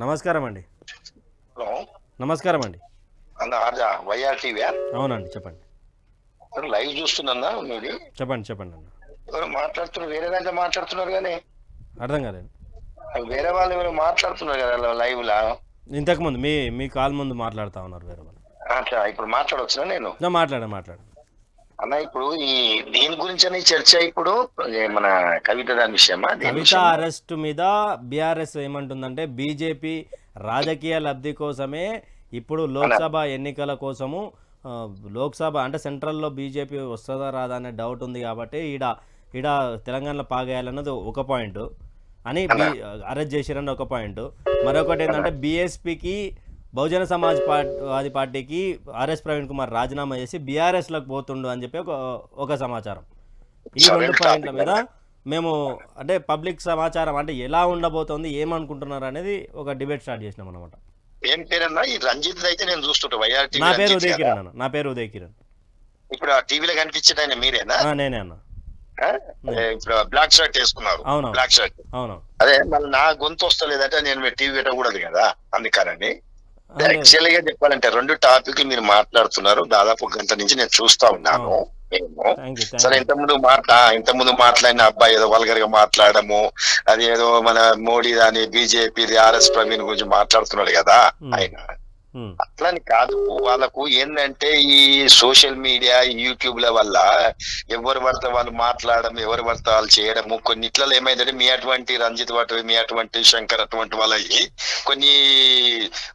నమస్కారం అండి హలో నమస్కారం అండి వైఆర్ టీవీ అవునండి చెప్పండి. లైవ్ చూస్తున్నా మీది? చెప్పండి చెప్పండి అన్న. ఎవరు మాట్లాడుతున్నారు? వేరే దాంట్లో మాట్లాడుతున్నారు కానీ. అర్థం కాలేదు. వేరే వాళ్ళు ఎవరు మాట్లాడుతున్నారు కదా లైవ్ లా ఇంతకుముందు మీ మీ కాల్ ముందు మాట్లాడుతూ ఉన్నారు వేరే వాళ్ళు. ఇప్పుడు మాట్లాడొచ్చునా నేను? మాట్లాడ మాట్లాడు అన్న ఇప్పుడు ఈ దేని గురించి అని చర్చ ఇప్పుడు మన కవిత దాని విషయమా? కవిత? అరెస్ట్ మీద బీఆర్ఎస్ ఏమంటుందంటే బీజేపీ రాజకీయ లబ్ధి కోసమే ఇప్పుడు లోక్సభ ఎన్నికల కోసము లోక్సభ అంటే సెంట్రల్లో బీజేపీ వస్తుందా రాదా అనే డౌట్ ఉంది కాబట్టి ఈడ ఈడ తెలంగాణలో పాగేయాలన్నది ఒక పాయింట్. అని అరెస్ట్ చేసిరని ఒక పాయింట్. మరొకటి ఏంటంటే బీఎస్పీకి బహుజన సమాజ్ పార్టీ పార్టీకి ఆర్ఎస్ ప్రవీణ్ కుమార్ రాజీనామా చేసి బీఆర్ఎస్లోకి పోతుండు అని చెప్పి ఒక ఒక సమాచారం. ఈ రెండు పాయింట్ల మీద మేము అంటే పబ్లిక్ సమాచారం అంటే ఎలా ఉండబోతోంది ఏమనుకుంటున్నారు అనేది ఒక డిబేట్ స్టార్ట్ చేసినాం అనమాట ఏం పేరన్నా? ఈ రంజిత్ అయితే నేను చూస్తుంటా నా పేరు ఉదయ్. కిరణ్ అన్న నా పేరు ఉదయ్ కిరణ్. ఇప్పుడు ఆ టీవీలో కనిపించేది ఆయన మీరేనా? నేనే అన్న. ఇప్పుడు బ్లాక్ షర్ట్ వేసుకున్నారు. Black shirt. అవును అదే మళ్ళీ నా గొంతు వస్తలేదంటే నేను టీవీ పెట్టకూడదు కదా అందుకనండి అదే, యాక్చువల్గా చెప్పాలంటే రెండు టాపిక్లు మీరు మాట్లాడుతున్నారు. దాదాపు గంట నుంచి నేను చూస్తా ఉన్నాను. మేము సరే థ్యాంక్ ఇంత ముందు మాట్లా ఇంత ముందు మాట్లాడిన అబ్బాయి ఏదో వల్గర్గా మాట్లాడము అది ఏదో మన మోడీ దాని బీజేపీ ఆర్ఎస్ ప్రవీణ్ గురించి మాట్లాడుతున్నాడు కదా. ఆయన. అట్లని కాదు. వాళ్ళకు ఏంటంటే ఈ సోషల్ మీడియా యూట్యూబ్ల వల్ల ఎవరు పడితే వాళ్ళు మాట్లాడడం ఎవరు పడితే వాళ్ళు చేయడము కొన్ని ఇట్లలో ఏమైందంటే మీ అటువంటి రంజిత్ వాటి మీ అటువంటి శంకర్ అటువంటి వాళ్ళకి కొన్ని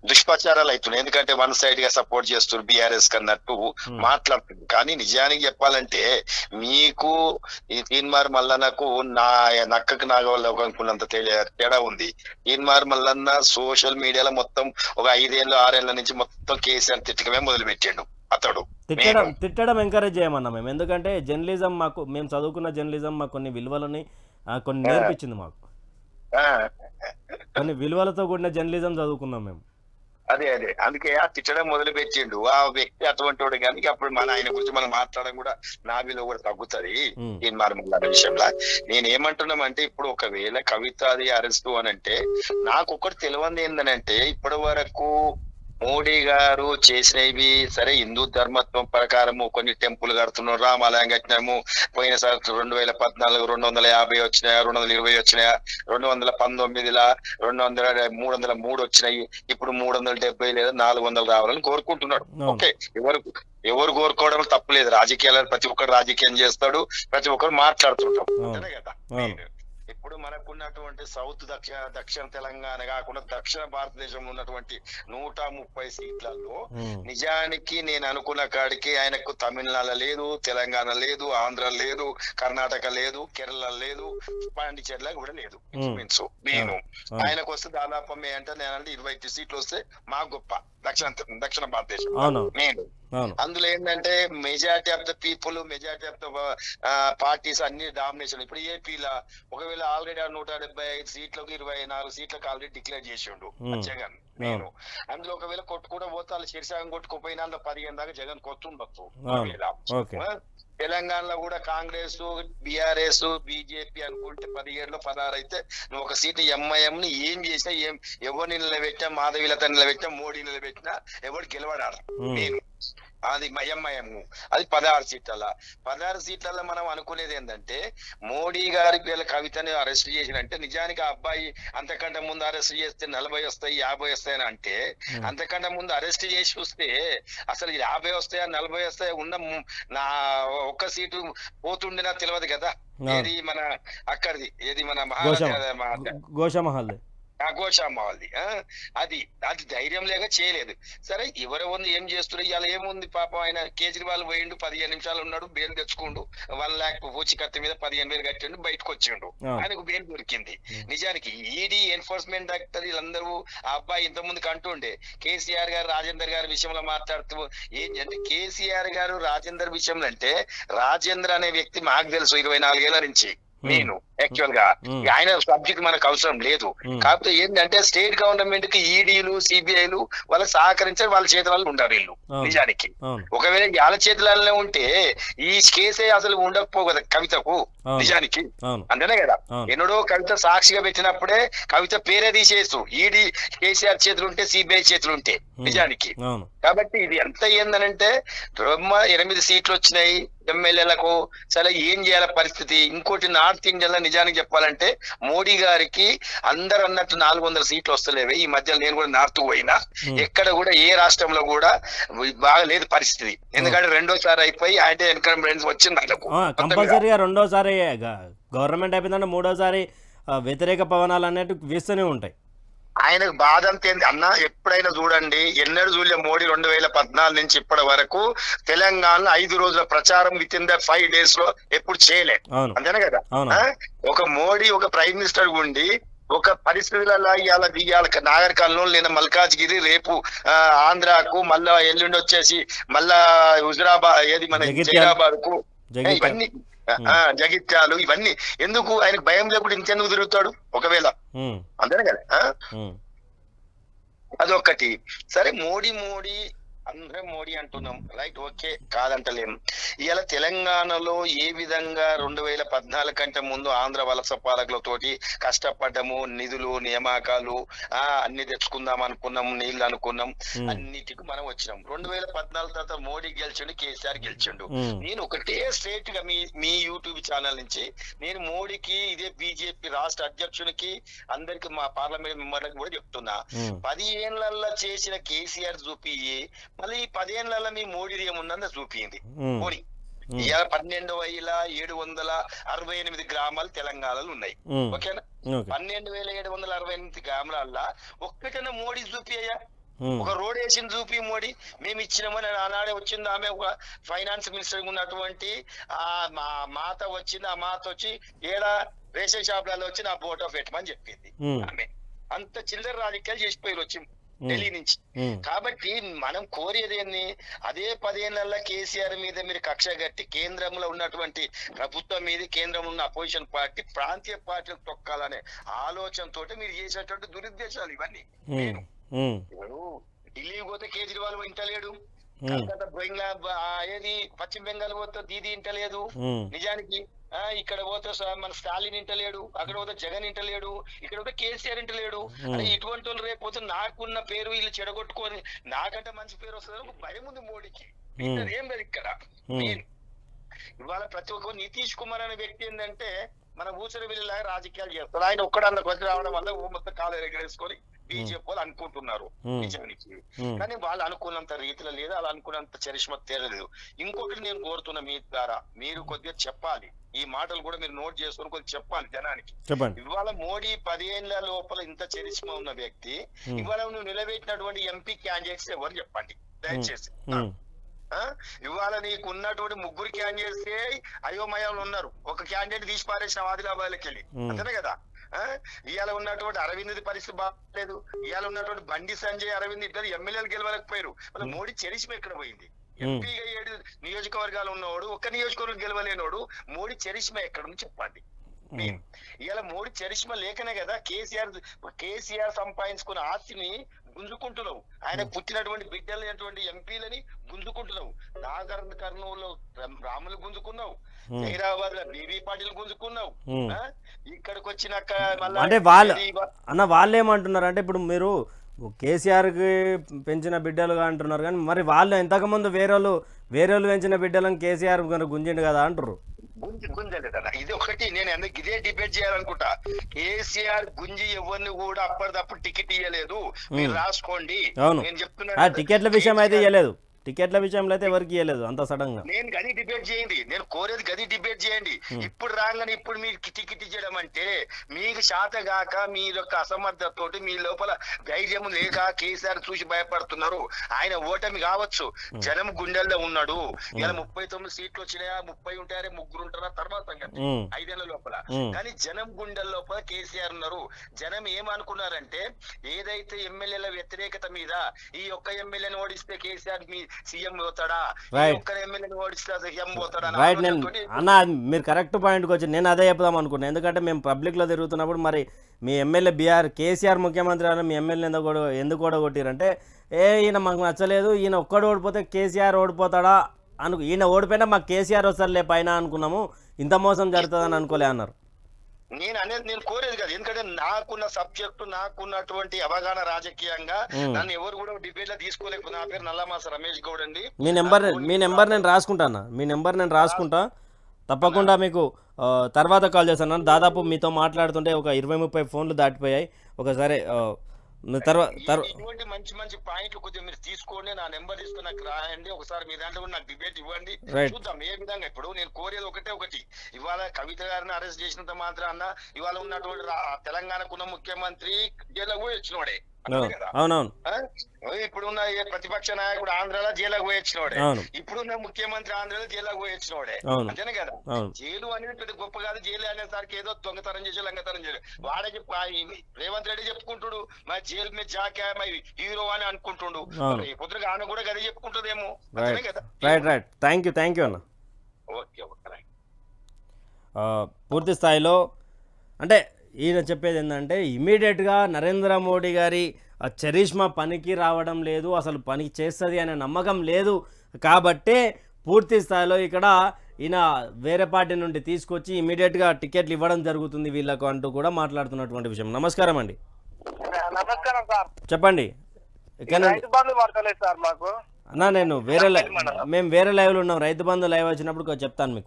దుష్ప్రచారాలు అవుతున్నాయి. ఎందుకంటే వన్ సైడ్గా సపోర్ట్ చేస్తున్నారు బీఆర్ఎస్ కన్నట్టు. మాట్లాడుతుంది కానీ నిజానికి చెప్పాలంటే మీకు ఈ తీన్మార్ మల్లన్నకు నా నక్కకు నాగవల్ల అనుకున్నంత తేడా- ఉంది. తీన్మార్ మల్లన్న సోషల్ మీడియాలో మొత్తం ఒక ఐదేళ్ళు ఆరేళ్ళ నుంచి మొత్తం కేసీఆర్ తిట్టకమే మొదలు పెట్టాడు అతడు. తిట్టడం తిట్టడం ఎంకరేజ్ చేయమన్నా మేము. ఎందుకంటే జర్నలిజం మాకు మేము చదువుకున్న జర్నలిజం మాకు కొన్ని విలువలని కొన్ని నేర్పించింది మాకు. కొన్ని విలువలతో కూడిన జర్నలిజం చదువుకున్నాం మేము. అదే అదే. అందుకే ఆ తిట్టడం మొదలు పెట్టిండు ఆ వ్యక్తి అటువంటి వాడు కానీ అప్పుడు మన ఆయన గురించి మనం మాట్లాడడం కూడా నా విలువ కూడా తగ్గుతుంది. తీన్మార్ మల్లన్న విషయంలో. నేను ఏమంటున్నామంటే ఇప్పుడు ఒకవేళ కవిత అది అరెస్ట్ అని అంటే నాకు ఒకటి తెలియంది ఏందనంటే ఇప్పటి వరకు మోడీ గారు చేసినవి సరే హిందూ ధర్మత్వం ప్రకారము కొన్ని టెంపుల్ కడుతున్నాం రామాలయం కట్టినాము పోయినసారి రెండు వేల పద్నాలుగు రెండు వందల యాభై వచ్చినాయా రెండు వందల ఇరవై వచ్చినాయా రెండు వందల పంతొమ్మిదిలా రెండు వందల మూడు వందల మూడు వచ్చినాయి ఇప్పుడు మూడు వందల డెబ్బై లేదా నాలుగు వందలు రావాలని కోరుకుంటున్నాడు. ఓకే ఎవరు ఎవరు కోరుకోవడం తప్పులేదు రాజకీయాలు ప్రతి ఒక్కరు రాజకీయం చేస్తాడు ప్రతి ఒక్కరు మాట్లాడుతుంటాం కదా. ఇప్పుడు మనకున్నటువంటి సౌత్ దక్షిణ దక్షిణ తెలంగాణ కాకుండా దక్షిణ భారతదేశంలో ఉన్నటువంటి నూట ముప్పై సీట్లలో నిజానికి నేను అనుకున్న కాడికి ఆయనకు తమిళనాడు లేదు తెలంగాణ లేదు ఆంధ్ర లేదు కర్ణాటక లేదు కేరళ లేదు పాండిచేరిలో కూడా లేదు. ఇంచుమించు నేను. ఆయనకు వస్తే దాదాపు అంటే నేనంటే ఇరవై సీట్లు వస్తే మా గొప్ప దక్షిణ దక్షిణ భారతదేశం. నేను. అందులో ఏంటంటే majority of the people majority of the parties అన్ని డామినేషన్ ఇప్పుడు ఏపీలో ఒకవేళ ఆల్రెడీ ఆ నూట డెబ్బై ఐదు సీట్లకు ఇరవై నాలుగు సీట్లకు ఆల్రెడీ డిక్లేర్ చేసిండు. జగన్ నేను. అందులో ఒకవేళ కొట్టుకుంటూ పోతే వాళ్ళు శిరసాగం కొట్టుకుపోయినా అందులో పదిహేను దాకా జగన్ కొట్టుండొచ్చు. తెలంగాణలో కూడా కాంగ్రెస్ బీఆర్ఎస్ బీజేపీ అనుకుంటే పదిహేడులో పదహారు అయితే నువ్వు ఒక సీట్ ఎంఐఎం ని ఏం చేసినా ఏం ఎవరిని నిలబెట్టినా మాధవీలత నిలబెట్టినా మోడీ నిలబెట్టినా ఎవరు గెలవడాడు ఉమ్, నేను. అది ఎంఐఎం అది పదహారు సీట్ల పదహారు సీట్లలో మనం అనుకునేది ఏంటంటే మోడీ గారి వీళ్ళ కవితని అరెస్ట్ చేసినంటే నిజానికి ఆ అబ్బాయి అంతకంటే ముందు అరెస్ట్ చేస్తే నలభై వస్తాయి యాభై వస్తాయని అంటే. అంతకంటే ముందు అరెస్ట్ చేసి చూస్తే అసలు యాభై వస్తాయా నలభై వస్తాయా ఉన్న నా ఒక్క సీటు పోతుండేనా తెలియదు కదా. ఏది మన అక్కడిది ఏది మన గోషామ మహారాజా మా- గోషామహల్ ఆ గోషామ్మ వాళ్ళది ఆ? అది అది ధైర్యం లేక చేయలేదు. సరే ఎవరు ఉంది ఏం చేస్తున్నారు ఇవాళ ఏముంది పాపం ఆయన? కేజ్రీవాల్ పోయిండు పదిహేను నిమిషాలు ఉన్నాడు బెయిల్ తెచ్చుకుండు వన్ లాక్ పూచికత్తి మీద పదిహేను వేలు కట్టిండు బయటకు వచ్చిండు. ఆయనకు బెయిల్ దొరికింది. నిజానికి ఈడీ ఎన్ఫోర్స్మెంట్ డైరెక్టర్ వీళ్ళందరూ ఆ అబ్బాయి ఇంత ముందుకు అంటుండే కేసీఆర్ గారు రాజేందర్ గారి విషయంలో మాట్లాడుతూ ఏం అంటే కేసీఆర్ గారు రాజేందర్ విషయంలో అంటే రాజేంద్ర అనే వ్యక్తి మాకు తెలుసు ఇరవై నాలుగేళ్ళ నుంచి. నేను. యాక్చువల్గా. ఇక ఆయన సబ్జెక్ట్ మనకు అవసరం లేదు. ఉమ్. కాకపోతే ఏంటంటే స్టేట్ గవర్నమెంట్కి ఈడీలు సిబిఐలు వాళ్ళకి సహకరించారు వాళ్ళ చేతులలో ఉండారు వీళ్ళు. నిజానికి. ఒకవేళ వాళ్ళ చేతులలో ఉంటే ఈ కేసే అసలు ఉండకపో కదా కవితకు. నిజానికి. అంతేనే కదా. ఎన్నడో కవిత సాక్షిగా పెట్టినప్పుడే కవిత పేరే తీసేస్తూ ఈడీ కేసీఆర్ చేతులు ఉంటే సిబిఐ చేతులు ఉంటే. నిజానికి. అవును. కాబట్టి ఇది ఎంత ఏందనంటే ఎనిమిది సీట్లు వచ్చినాయి. ఎమ్మెల్యేలకు. సరే ఏం చేయాల పరిస్థితి? ఇంకోటి నార్త్ ఇండియాలో నిజానికి చెప్పాలంటే మోడీ గారికి అందరు అన్నట్టు నాలుగు వందల సీట్లు వస్తలేవే. ఈ మధ్య నేను కూడా నార్త్ పోయినా. ఎక్కడ కూడా ఏ రాష్ట్రంలో కూడా బాగా లేదు పరిస్థితి. ఎందుకంటే రెండోసారి అయిపోయి ఆయన ఎన్కరెన్స్ వచ్చింది ఆయనకు. కంపల్సరీగా రెండోసారి గవర్నమెంట్ అయిపోయిందంటే మూడోసారి వ్యతిరేక పవనాలు అనేవి వీస్తూనే ఉంటాయి. ఆయనకు బాధ అంత ఏంది అన్న ఎప్పుడైనా చూడండి ఎన్నడూ చూడలే మోడీ రెండు వేల పద్నాలుగు నుంచి ఇప్పటి వరకు తెలంగాణలో ఐదు రోజుల ప్రచారం విత్ ఇన్ ద ఫైవ్ డేస్లో ఎప్పుడు చేయలే అంతేనే కదా? ఒక మోడీ ఒక ప్రైమ్ మినిస్టర్ ఉండి ఒక పరిస్థితులలో ఇవాళ ఇవాళ నాగర్ కర్నూలు నేను మల్కాజ్గిరి రేపు ఆంధ్రాకు మళ్ళా ఎల్లుండి వచ్చేసి మళ్ళా హుజరాబాద్ ఏది మన. జైరాబాద్కు. ఇవన్నీ జగిత్యాలు ఇవన్నీ. ఎందుకు? ఆయనకు భయం లేకుండా ఇంకెందుకు తిరుగుతాడు? ఒకవేళ. అంతేనే కదా? అదొక్కటి. సరే మోడీ మోడీ అందరం మోడీ అంటున్నాం. రైట్ ఓకే కాదంటలేం. ఇవాళ తెలంగాణలో ఏ విధంగా రెండు వేల పద్నాలుగు కంటే ముందు ఆంధ్ర వలస పాలకులతోటి కష్టపడ్డము నిధులు నియామకాలు ఆ అన్ని తెచ్చుకుందాం అనుకున్నాం నీళ్ళు అనుకున్నాం అన్నిటికి మనం వచ్చినాం. రెండు వేల పద్నాలుగు తర్వాత మోడీ గెలిచిండు కేసీఆర్ గెలిచిండు. నేను ఒకటే స్ట్రేట్గా మీ మీ యూట్యూబ్ ఛానల్ నుంచి నేను మోడీకి ఇదే బీజేపీ రాష్ట్ర అధ్యక్షునికి అందరికి మా పార్లమెంట్ మెంబర్లకు కూడా చెప్తున్నా. పదిహేనులలో చేసిన కేసీఆర్ చూపి మళ్ళీ ఈ పదిహేనులలో మీ మోడీ ఏముందని చూపింది. మోడీ. ఇవాళ పన్నెండు వేల ఏడు వందల అరవై ఎనిమిది గ్రామాలు తెలంగాణలో ఉన్నాయి. ఓకేనా? ఓకే. పన్నెండు వేల ఏడు వందల అరవై ఎనిమిది గ్రామాలల్లో ఒక్కటైనా మోడీ చూపి అయ్యా ఒక రోడ్ వేసిన చూపి మోడీ. మేము ఇచ్చినామని ఆనాడే వచ్చింది ఆమె ఒక ఫైనాన్స్ మినిస్టర్ ఉన్నటువంటి ఆ మా మాత వచ్చింది. ఆ మాత వచ్చి ఏడా రేషన్ షాప్లలో వచ్చి నా ఫోటో పెట్టమని చెప్పింది ఆమె. అంత చిల్లర రాజకీయాలు చేసిపోయారు వచ్చి ఢిల్లీ నుంచి. కాబట్టి మనం కోరేది ఏంది? అదే పదేళ్ళలో కేసీఆర్ మీద మీరు కక్ష కట్టి కేంద్రంలో ఉన్నటువంటి ప్రభుత్వం మీద కేంద్రంలో ఉన్న అపోజిషన్ పార్టీ ప్రాంతీయ పార్టీలకు తొక్కాలనే ఆలోచనతో మీరు చేసేటువంటి దురుద్దేశాలు ఇవన్నీ. ఢిల్లీ పోతే కేజ్రీవాల్ ఇంటలేడు కలకత్తా బెంగా ఏది? పశ్చిమ బెంగాల్ పోతే దీది ఇంటలేదు. నిజానికి ఇక్కడ పోతే మన స్టాలిన్ ఇంటలేడు అక్కడ పోతే జగన్ ఇంటలేడు ఇక్కడ పోతే కేసీఆర్ ఇంటలేడు. అరే ఇటువంటి వాళ్ళు రేపు పోతే నాకున్న పేరు వీళ్ళు చెడగొట్టుకొని నాకంటే మంచి పేరు వస్తుంది భయం ఉంది మోడీకి. ఏం లేదు ఇక్కడ. ఇవాళ ప్రతి ఒక్క నితీష్ కుమార్ అనే వ్యక్తి ఏంటంటే మన ఊసరి వెళ్ళేలాగా రాజకీయాలు చేస్తాడు ఆయన ఒక్కడ అందుకు వచ్చి రావడం వల్ల ఓ మొత్తం కాలు ఎగరేసుకొని బీజేపీ వాళ్ళు అనుకుంటున్నారు. నిజానికి. కానీ వాళ్ళు అనుకున్నంత రీతిలో లేదు వాళ్ళు అనుకున్నంత చరిష్మ తేరలేదు. ఇంకొకటి నేను కోరుతున్నా మీ ద్వారా మీరు కొద్దిగా చెప్పాలి. ఈ మాటలు కూడా మీరు నోట్ చేసుకొని కొద్దిగా చెప్పాలి జనానికి. చెప్పండి. ఇవాళ మోడీ పదిహేనుల లోపల ఇంత చరిష్మ ఉన్న వ్యక్తి ఇవాళ నువ్వు నిలబెట్టినటువంటి ఎంపీ క్యాండిడేట్స్ ఎవరు చెప్పండి? దయచేసి? ఇవాళ నీకు ఉన్నటువంటి ముగ్గురు క్యాండిడేట్స్ అయోమయంలో ఉన్నారు. ఒక క్యాండిడేట్ తీసి పారేసిన ఆదిలాబాద్కి వెళ్ళి. అంతేనే కదా? ఇవాళ ఉన్నటువంటి అరవింద్ పరిస్థితి బాగాలేదు. ఇవాళ ఉన్నటువంటి బండి సంజయ్ అరవింద్ ఇద్దరు ఎమ్మెల్యేలు గెలవలేకపోయారు. వాళ్ళ మోడీ చరిష్మ ఎక్కడ పోయింది? ఎంపీగా ఏడు నియోజకవర్గాలు ఉన్నవాడు ఒక్క నియోజకవర్గం గెలవలేనోడు మోడీ చరిష్మ ఎక్కడ చెప్పండి. ఇవాళ మోడీ చరిష్మ లేకనే కదా కేసీఆర్ కేసీఆర్ సంపాదించుకున్న ఆస్తిని గుంజుకుంటున్నావు. ఆయన పుట్టినటువంటి బిడ్డలైనటువంటి ఎంపీలని గుంజుకుంటున్నావు. నాగర్ కర్నూలు రాములు గుంజుకున్నావు. హైదరాబాద్లో బీబీ పాటిల్ గుంజుకున్నావు. ఆ? ఇక్కడికి వచ్చినాక అంటే వాళ్ళ- అన్న వాళ్ళు ఏమంటున్నారు అంటే ఇప్పుడు మీరు కేసీఆర్కి పెంచిన బిడ్డలుగా అంటున్నారు కానీ మరి వాళ్ళు ఇంతకుముందు వేరేళ్ళు వేరేళ్ళు పెంచిన బిడ్డలను కేసీఆర్ గుంజిండు కదా అంటారు గుంజి గుంజలేదన్న ఇది ఒకటి నేను ఎందుకు ఇదే డిబేట్ చేయాలనుకుంటా. కేసీఆర్ గుంజి ఎవరిని కూడా అప్పటిదప్పుడు టికెట్ ఇవ్వలేదు మీరు రాసుకోండి. నేను చెప్తున్నా టికెట్ల విషయం అయితే ఇవ్వలేదు టికెట్ల విషయంలో అయితే ఎవరికి ఇవ్వలేదు అంత సడన్గా నేను గది డిబేట్ చేయండి. నేను కోరేది గది డిబేట్ చేయండి. ఇప్పుడు రాగానే ఇప్పుడు మీరు టికెట్ ఇచ్చడం అంటే మీకు శాత గాక మీ యొక్క అసమర్థతతోటి మీ లోపల ధైర్యం లేక కేసీఆర్ చూసి భయపడుతున్నారు. ఆయన ఓటమి కావచ్చు. జనం గుండెల్లో ఉన్నాడు. ఇలా ముప్పై తొమ్మిది సీట్లు వచ్చినాయా ముప్పై ఉంటారే ముగ్గురు ఉంటారా? తర్వాత సంగతి. ఐదేళ్ళ లోపల. కానీ జనం గుండెల లోపల కేసీఆర్ ఉన్నారు. జనం ఏమనుకున్నారంటే ఏదైతే ఎమ్మెల్యేల వ్యతిరేకత మీద ఈ ఒక్క ఎమ్మెల్యేని ఓడిస్తే కేసీఆర్ మీ సీఎం పోతాడా? Right. ఒక్క ఎమ్మెల్యేని ఓడిస్తే సీఎం పోతాడా? అన్న రైట్ నేను ఆలోచనతోటి అన్న మీరు కరెక్ట్ పాయింట్కి వచ్చి నేను అదే చెప్దాం అనుకున్నాను ఎందుకంటే మేము పబ్లిక్లో తిరుగుతున్నప్పుడు మరి మీ ఎమ్మెల్యే బీఆర్ కేసీఆర్ ముఖ్యమంత్రి అని మీ ఎమ్మెల్యే ఎందుకు ఎందుకు ఓడగొట్టిరంటే ఏ ఈయన మాకు నచ్చలేదు ఈయన ఒక్కడు ఓడిపోతే కేసీఆర్ ఓడిపోతాడా అను ఈయన ఓడిపోయినా మాకు కేసీఆర్ వస్తారులే పైన అనుకున్నాము. ఇంత మోసం జరుగుతుందని అనుకోలే అన్నారు. నేను అనేది నేను కోరేది కదా. ఎందుకంటే నాకున్న సబ్జెక్టు నాకున్నటువంటి అవగాహన రాజకీయంగా. నన్ను ఎవరు కూడా డిబేట్లో తీసుకోలేకపోతే నా పేరు నల్లమాస రమేష్ గౌడ్ అండి. మీ నెంబర్ మీ నెంబర్ నేను రాసుకుంటాను మీ నెంబర్ నేను రాసుకుంటా. తప్పకుండా మీకు తర్వాత కాల్ చేస్తాను దాదాపు మీతో మాట్లాడుతుంటే ఒక ఇరవై ముప్పై ఫోన్లు దాటిపోయాయి. ఒకసారి ఆ, మీ తర్వా తర్వా ఇటువంటి మంచి మంచి పాయింట్లు కొద్దిగా మీరు తీసుకోండి నా నెంబర్ తీసుకుని నాకు రాయండి ఒకసారి మీ దాంట్లో నాకు డిబేట్ ఇవ్వండి. చూద్దాం ఏ విధంగా. ఇప్పుడు నేను కోరేది ఒకటే ఒకటి. ఇవాళ కవిత గారిని అరెస్ట్ చేసినంత మాత్రాన ఇవాళ ఉన్నటువంటి తెలంగాణకున్న ముఖ్యమంత్రి పోయి వచ్చినోడే. అవునవును. ఆ? ఇప్పుడున్న ఏ ప్రతిపక్ష నాయకుడు ఆంధ్రాలో జైలుకు పోయి వచ్చినోడే అవును. ఇప్పుడున్న ముఖ్యమంత్రి ఆంధ్రాలో జైలుకు పోయి వచ్చినోడే అవును. అంతేనే కదా? జైలు అనేది పెద్ద గొప్ప కాదు. జైలు అనేసరికి ఏదో దొంగతనం చేసి లంగతనం చేసి. వాడే చెప్పు రేవంత్ రెడ్డి చెప్పుకుంటుడు. మా జైలు మీద జాకా మా హీరో అని అనుకుంటుండు. పొద్దుగా ఆమె కూడా గది చెప్పుకుంటుందేమో? అంతేనే రైట్ కదా? Right right thank you thank you అన్న. Okay okay right. ఆ, పూర్తి స్థాయిలో అంటే ఈయన చెప్పేది ఏంటంటే ఇమీడియట్గా నరేంద్ర మోడీ గారి ఆ చరిష్మా పనికి రావడం లేదు అసలు పనికి చేస్తుంది అనే నమ్మకం లేదు. కాబట్టే పూర్తి స్థాయిలో ఇక్కడ ఈయన వేరే పార్టీ నుండి తీసుకొచ్చి ఇమీడియట్గా టికెట్లు ఇవ్వడం జరుగుతుంది వీళ్ళకు అంటూ కూడా మాట్లాడుతున్నటువంటి విషయం. నమస్కారం అండి. నమస్కారం సార్. చెప్పండి. అన్నా నేను వేరే మేము వేరే లైవ్లో ఉన్నాం. రైతు బంధు లైవ్ వచ్చినప్పుడు చెప్తాను మీకు.